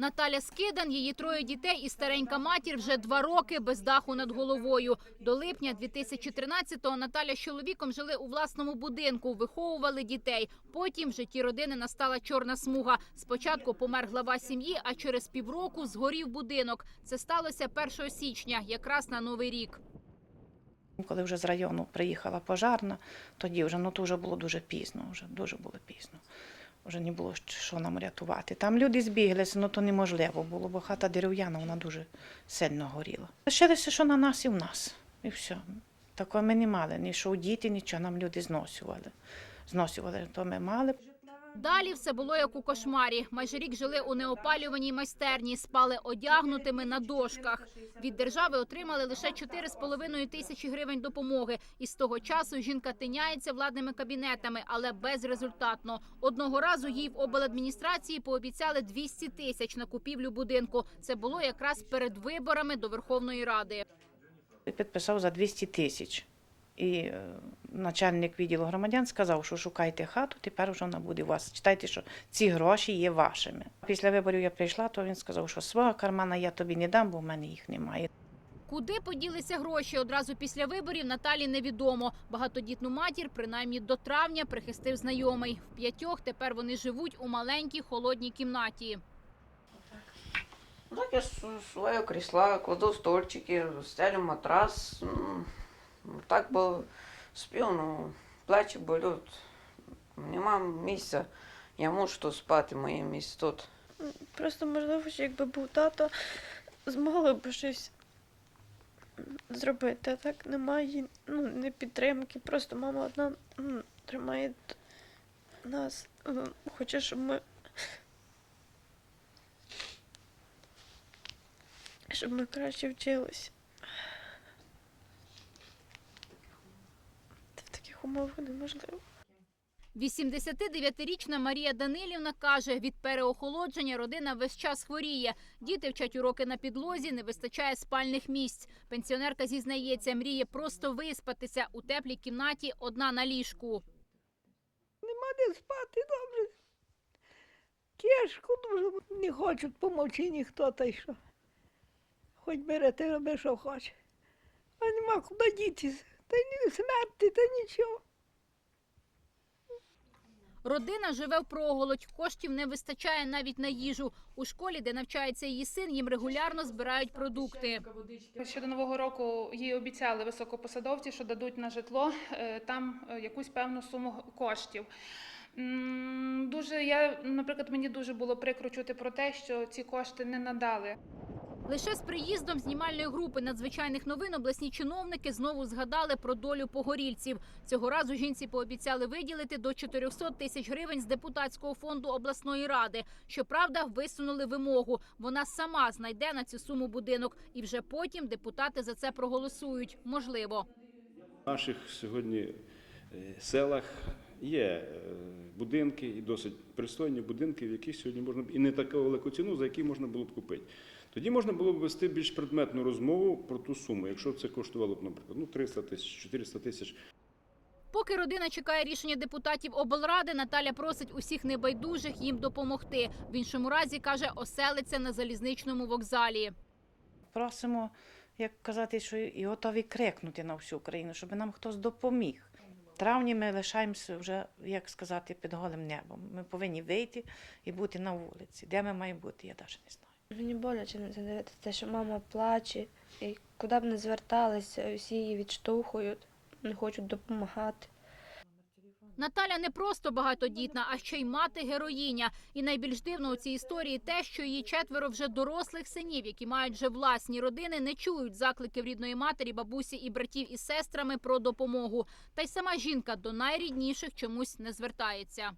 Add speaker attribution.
Speaker 1: Наталя Скидан, її троє дітей і старенька матір вже два роки без даху над головою. До липня 2013-го Наталя з чоловіком жили у власному будинку, виховували дітей. Потім в житті родини настала чорна смуга. Спочатку помер глава сім'ї, а через півроку згорів будинок. Це сталося 1 січня, якраз на новий рік.
Speaker 2: Коли вже з району приїхала пожарна, тоді вже ну то вже було дуже пізно, вже дуже було пізно. Вже не було що нам рятувати. Там люди збіглися, ну то неможливо було, бо хата дерев'яна, вона дуже сильно горіла. Лишилося, що на нас і в нас. І все. Такого ми не мали. Ні що у діти, нічого нам люди зносювали. Зносювали, то ми мали.
Speaker 1: Далі все було як у кошмарі. Майже рік жили у неопалюваній майстерні, спали одягнутими на дошках. Від держави отримали лише 4,5 тисячі гривень допомоги. І з того часу жінка тиняється владними кабінетами, але безрезультатно. Одного разу їй в обладміністрації пообіцяли 200 тисяч на купівлю будинку. Це було якраз перед виборами до Верховної Ради.
Speaker 2: Підписав за 200 тисяч. І е, начальник відділу громадян сказав, що шукайте хату, тепер вже вона буде у вас. Читайте, що ці гроші є вашими. Після виборів я прийшла, то він сказав, що свого кармана я тобі не дам, бо в мене їх немає.
Speaker 1: Куди поділися гроші одразу після виборів, Наталі невідомо. Багатодітну матір, принаймні до травня, прихистив знайомий. В п'ятьох тепер вони живуть у маленькій холодній кімнаті.
Speaker 3: Ну, Так я с- свое кресла, кладу стольчики, стелю матрас. Так би сплю, ну, плечі болють. Нема місця. Я мушу спати, моє місце тут.
Speaker 4: Просто можливо, що якби був тато, змогли б щось зробити. А так немає ну, не підтримки. Просто мама одна м, тримає нас. Хоче, щоб ми. Щоб ми краще вчилися. Та В таких умовах неможливо.
Speaker 1: 89-річна Марія Данилівна каже, від переохолодження родина весь час хворіє. Діти вчать уроки на підлозі, не вистачає спальних місць. Пенсіонерка зізнається, мріє просто виспатися у теплій кімнаті одна на ліжку.
Speaker 5: Нема де спати добре. Тяжко дуже не хочуть помочі ніхто та й що. Хоч берете, роби, що хоче. А нема куди дітися. Та ні смерти, та нічого.
Speaker 1: Родина живе в проголодь, коштів не вистачає навіть на їжу. У школі, де навчається її син, їм регулярно збирають продукти.
Speaker 6: Ще до нового року їй обіцяли високопосадовці, що дадуть на житло е, там е, якусь певну суму коштів. Дуже я, наприклад, мені дуже було прикро чути про те, що ці кошти не надали.
Speaker 1: Лише з приїздом знімальної групи надзвичайних новин обласні чиновники знову згадали про долю погорільців. Цього разу жінці пообіцяли виділити до 400 тисяч гривень з депутатського фонду обласної ради. Щоправда, висунули вимогу. Вона сама знайде на цю суму будинок, і вже потім депутати за це проголосують. Можливо.
Speaker 7: В наших сьогодні е, селах є е, будинки, і досить пристойні будинки, в яких сьогодні можна б- і не таку велику ціну, за які можна було б купити. Тоді можна було б вести більш предметну розмову про ту суму, якщо це коштувало б, наприклад, ну 300 тисяч, 400 тисяч.
Speaker 1: Поки родина чекає рішення депутатів облради, Наталя просить усіх небайдужих їм допомогти. В іншому разі каже, оселиться на залізничному вокзалі.
Speaker 2: Просимо, як казати, що і готові крикнути на всю Україну, щоб нам хтось допоміг. В травні ми лишаємося вже, як сказати, під голим небом. Ми повинні вийти і бути на вулиці. Де ми маємо бути, я навіть не знаю.
Speaker 4: Мені боляче на це дивитися, що мама плаче, і куди б не зверталися, всі її відштовхують, не хочуть допомагати.
Speaker 1: Наталя не просто багатодітна, а ще й мати героїня. І найбільш дивно у цій історії те, що її четверо вже дорослих синів, які мають вже власні родини, не чують закликів рідної матері, бабусі і братів із сестрами про допомогу. Та й сама жінка до найрідніших чомусь не звертається.